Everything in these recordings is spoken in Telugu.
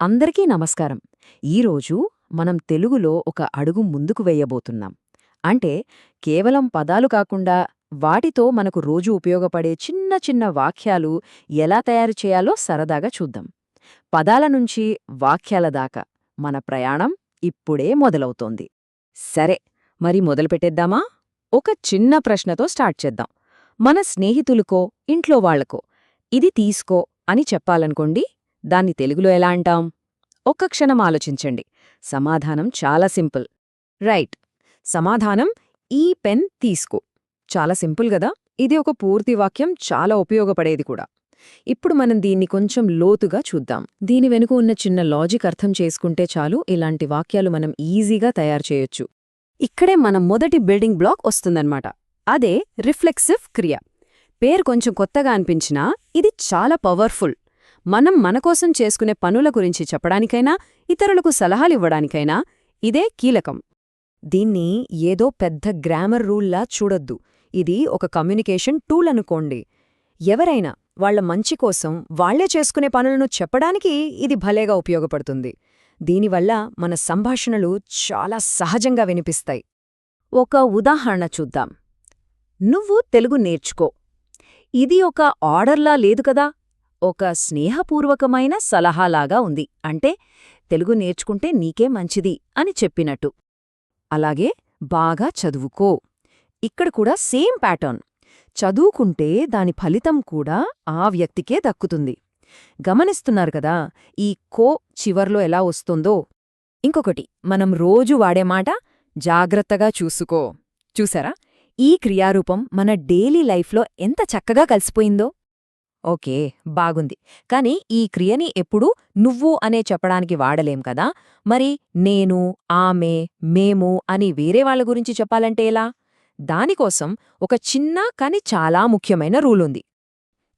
అందరికీ నమస్కారం. ఈరోజు మనం తెలుగులో ఒక అడుగు ముందుకు వేయబోతున్నాం. అంటే కేవలం పదాలు కాకుండా వాటితో మనకు రోజు ఉపయోగపడే చిన్న చిన్న వాక్యాలు ఎలా తయారు చేయాలో సరదాగా చూద్దాం. పదాల నుంచి వాక్యాల దాకా మన ప్రయాణం ఇప్పుడే మొదలవుతోంది. సరే మరి మొదలుపెట్టేద్దామా ఒక చిన్న ప్రశ్నతో స్టార్ట్ చేద్దాం. మన స్నేహితులకో ఇంట్లో వాళ్ళకో ఇది తీసుకో అని చెప్పాలనుకోండి దాన్ని తెలుగులో ఎలా అంటాం? ఒక్క క్షణం ఆలోచించండి. సమాధానం చాలా సింపుల్. రైట్. సమాధానం ఈ పెన్ తీసుకో. చాలా సింపుల్ గదా? ఇది ఒక పూర్తి వాక్యం చాలా ఉపయోగపడేది కూడా. ఇప్పుడు మనం దీన్ని కొంచెం లోతుగా చూద్దాం. దీని వెనుక ఉన్న చిన్న లాజిక్ అర్థం చేసుకుంటే చాలు ఇలాంటి వాక్యాలు మనం ఈజీగా తయారు చేయొచ్చు. ఇక్కడే మన మొదటి బిల్డింగ్ బ్లాక్ వస్తుందన్నమాట. అదే రిఫ్లెక్సివ్ క్రియ. పేరు కొంచెం కొత్తగా అనిపించినా ఇది చాలా పవర్ఫుల్. మనం మనకోసం చేసుకునే పనుల గురించి చెప్పడానికైనా ఇతరులకు సలహాలివ్వడానికైనా ఇదే కీలకం. దీన్ని ఏదో పెద్ద గ్రామర్ రూల్లా చూడొద్దు. ఇది ఒక కమ్యూనికేషన్ టూల్ అనుకోండి. ఎవరైనా వాళ్ళ మంచి కోసం వాళ్ళే చేసుకునే పనులను చెప్పడానికి ఇది భలేగా ఉపయోగపడుతుంది. దీనివల్ల మన సంభాషణలు చాలా సహజంగా వినిపిస్తాయి. ఒక ఉదాహరణ చూద్దాం. నువ్వు తెలుగు నేర్చుకో. ఇది ఒక ఆర్డర్లా లేదు కదా? ఒక స్నేహపూర్వకమైన సలహాలాగా ఉంది. అంటే తెలుగు నేర్చుకుంటే నీకే మంచిది అని చెప్పినట్టు. అలాగే బాగా చదువుకో. ఇక్కడ కూడా సేమ్ ప్యాటర్న్. చదువుకుంటే దాని ఫలితం కూడా ఆ వ్యక్తికే దక్కుతుంది. గమనిస్తున్నారు కదా ఈ కో చివర్లో ఎలా వస్తుందో. ఇంకొకటి మనం రోజు వాడే మాట జాగ్రత్తగా చూసుకో. చూసారా? ఈ క్రియారూపం మన డైలీ లైఫ్లో ఎంత చక్కగా కలిసిపోయిందో. ఓకే బాగుంది. కాని ఈ క్రియని ఎప్పుడూ నువ్వు అనే చెప్పడానికి వాడలేం కదా? మరి నేను ఆమె మేము అని వేరే వాళ్ళ గురించి చెప్పాలంటే ఎలా? దానికోసం ఒక చిన్న కాని చాలా ముఖ్యమైన రూలుంది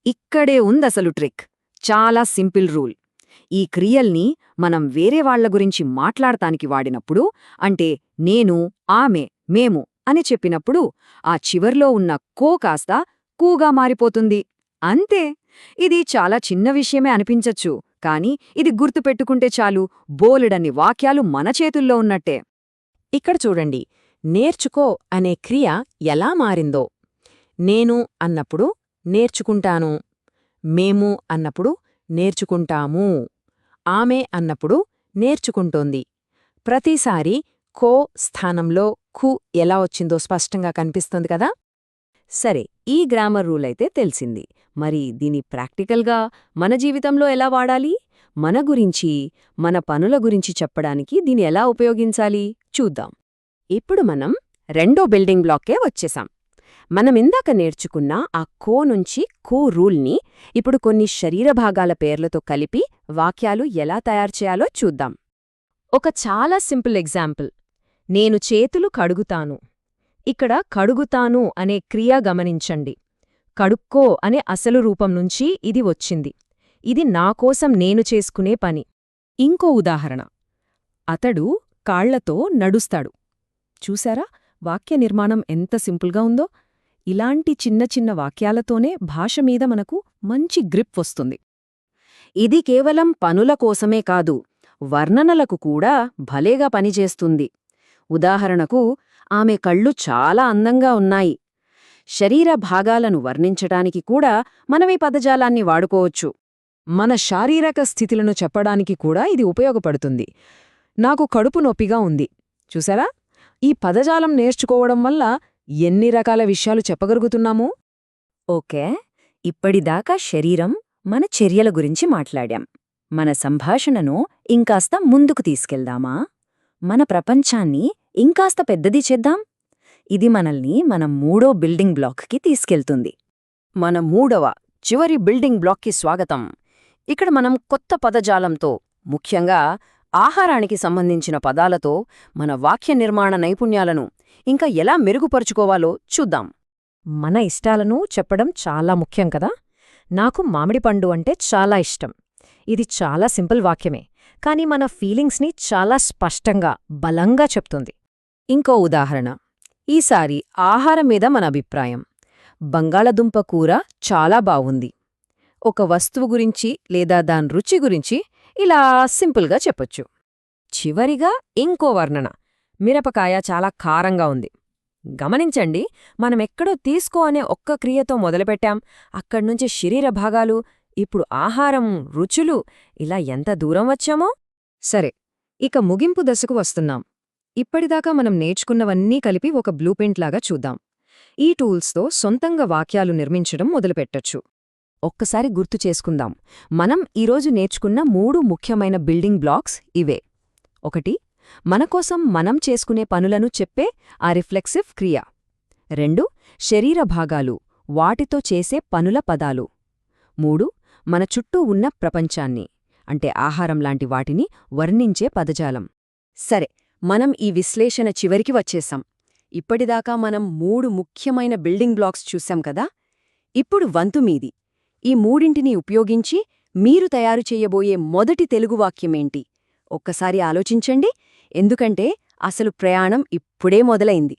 ఇక్కడే ఉందసలు ట్రిక్. చాలా సింపుల్ రూల్. ఈ క్రియల్ని మనం వేరే వాళ్ళ గురించి మాట్లాడటానికి వాడినప్పుడు అంటే నేను ఆమె మేము అని చెప్పినప్పుడు ఆ చివర్లో ఉన్న కో కాస్త కూగా మారిపోతుంది. అంతే. ఇది చాలా చిన్న విషయమే అనిపించచ్చు కాని ఇది గుర్తుపెట్టుకుంటే చాలు బోలెడన్ని వాక్యాలు మన చేతుల్లో ఉన్నట్టే. ఇక్కడ చూడండి నేర్చుకో అనే క్రియ ఎలా మారిందో. నేను అన్నప్పుడు నేర్చుకుంటాను మేము అన్నప్పుడు నేర్చుకుంటాము ఆమె అన్నప్పుడు నేర్చుకుంటోంది. ప్రతిసారి కో స్థానంలో ఖు ఎలా వచ్చిందో స్పష్టంగా కనిపిస్తుంది కదా? సరే ఈ గ్రామర్ రూల్ అయితే తెలిసింది. మరి దీని ప్రాక్టికల్గా మన జీవితంలో ఎలా వాడాలి? మన గురించి మన పనుల గురించి చెప్పడానికి దీని ఎలా ఉపయోగించాలి? చూద్దాం. ఇప్పుడు మనం రెండో బిల్డింగ్ బ్లాక్కే వచ్చేసాం. మనం ఇందాక నేర్చుకున్న ఆ కో నుంచి కో రూల్ని ఇప్పుడు కొన్ని శరీర భాగాల పేర్లతో కలిపి వాక్యాలు ఎలా తయారు చేయాలో చూద్దాం. ఒక చాలా సింపుల్ ఎగ్జాంపుల్. నేను చేతులు కడుగుతాను. ఇక్కడ కడుగుతాను అనే క్రియ గమనించండి. కడుక్కో అనే అసలు రూపం నుంచి ఇది వచ్చింది. ఇది నాకోసం నేను చేసుకునే పని. ఇంకో ఉదాహరణ. అతడు కాళ్ళతో నడుస్తాడు. చూశారా? వాక్య నిర్మాణం ఎంత సింపుల్గా ఉందో. ఇలాంటి చిన్న చిన్న వాక్యాలతోనే భాష మీద మనకు మంచి గ్రిప్ వస్తుంది. ఇది కేవలం పనుల కోసమే కాదు వర్ణనలకు కూడా భలేగా పనిచేస్తుంది. ఉదాహరణకు ఆమె కళ్ళు చాలా అందంగా ఉన్నాయి. శరీర భాగాలను వర్ణించటానికి కూడా మనమీ పదజాలాన్ని వాడుకోవచ్చు. మన శారీరక స్థితులను చెప్పడానికి కూడా ఇది ఉపయోగపడుతుంది. నాకు కడుపు నొప్పిగా ఉంది. చూసారా? ఈ పదజాలం నేర్చుకోవడం వల్ల ఎన్ని రకాల విషయాలు చెప్పగలుగుతున్నాము? ఓకే. ఇప్పటిదాకా శరీరం మన చర్యల గురించి మాట్లాడాం. మన సంభాషణను ఇంకాస్త ముందుకు తీసుకెళ్దామా? మన ప్రపంచాన్ని ఇంకాస్త పెద్దది చేద్దాం. ఇది మనల్ని మన మూడో బిల్డింగ్ బ్లాక్కి తీసుకెళ్తుంది. మన మూడవ చివరి బిల్డింగ్ బ్లాక్కి స్వాగతం. ఇక్కడ మనం కొత్త పదజాలంతో ముఖ్యంగా ఆహారానికి సంబంధించిన పదాలతో మన వాక్య నిర్మాణ నైపుణ్యాలను ఇంకా ఎలా మెరుగుపరుచుకోవాలో చూద్దాం. మన ఇష్టాలను చెప్పడం చాలా ముఖ్యం కదా? నాకు మామిడిపండు అంటే చాలా ఇష్టం. ఇది చాలా సింపుల్ వాక్యమే కానీ మన ఫీలింగ్స్ని చాలా స్పష్టంగా బలంగా చెప్తుంది. ఇంకో ఉదాహరణ. ఈసారి ఆహారం మీద మన అభిప్రాయం. బంగాళదుంప కూర చాలా బావుంది. ఒక వస్తువు గురించి లేదా దాని రుచి గురించి ఇలా సింపుల్గా చెప్పొచ్చు. చివరిగా ఇంకో వర్ణన. మిరపకాయ చాలా కారంగా ఉంది. గమనించండి మనమెక్కడో తీసుకో అనే ఒక్క క్రియతో మొదలుపెట్టాం. అక్కడ్నుంచి శరీర భాగాలు ఇప్పుడు ఆహారం రుచులు ఇలా ఎంత దూరం వచ్చామో? సరే ఇక ముగింపు దశకు వస్తున్నాం. ఇప్పటిదాకా మనం నేర్చుకున్నవన్నీ కలిపి ఒక బ్లూ లాగా చూద్దాం. ఈ టూల్స్తో సొంతంగా వాక్యాలు నిర్మించడం మొదలుపెట్టొచ్చు. ఒక్కసారి గుర్తు చేసుకుందాం. మనం ఈరోజు నేర్చుకున్న మూడు ముఖ్యమైన బిల్డింగ్ బ్లాక్స్ ఇవే. ఒకటి మనకోసం మనం చేసుకునే పనులను చెప్పే ఆ రిఫ్లెక్సివ్ క్రియ. రెండు శరీర భాగాలు వాటితో చేసే పనుల పదాలు. మూడు మన చుట్టూ ఉన్న ప్రపంచాన్ని అంటే ఆహారం లాంటి వాటిని వర్ణించే పదజాలం. సరే మనం ఈ విశ్లేషణ చివరికి వచ్చేసాం ఇప్పటిదాకా మనం మూడు ముఖ్యమైన బిల్డింగ్ బ్లాక్స్ చూశాం కదా? ఇప్పుడు వంతు మీది. ఈ మూడింటిని ఉపయోగించి మీరు తయారు చేయబోయే మొదటి తెలుగు వాక్యమేంటి ఒక్కసారి ఆలోచించండి. ఎందుకంటే అసలు ప్రయాణం ఇప్పుడే మొదలైంది.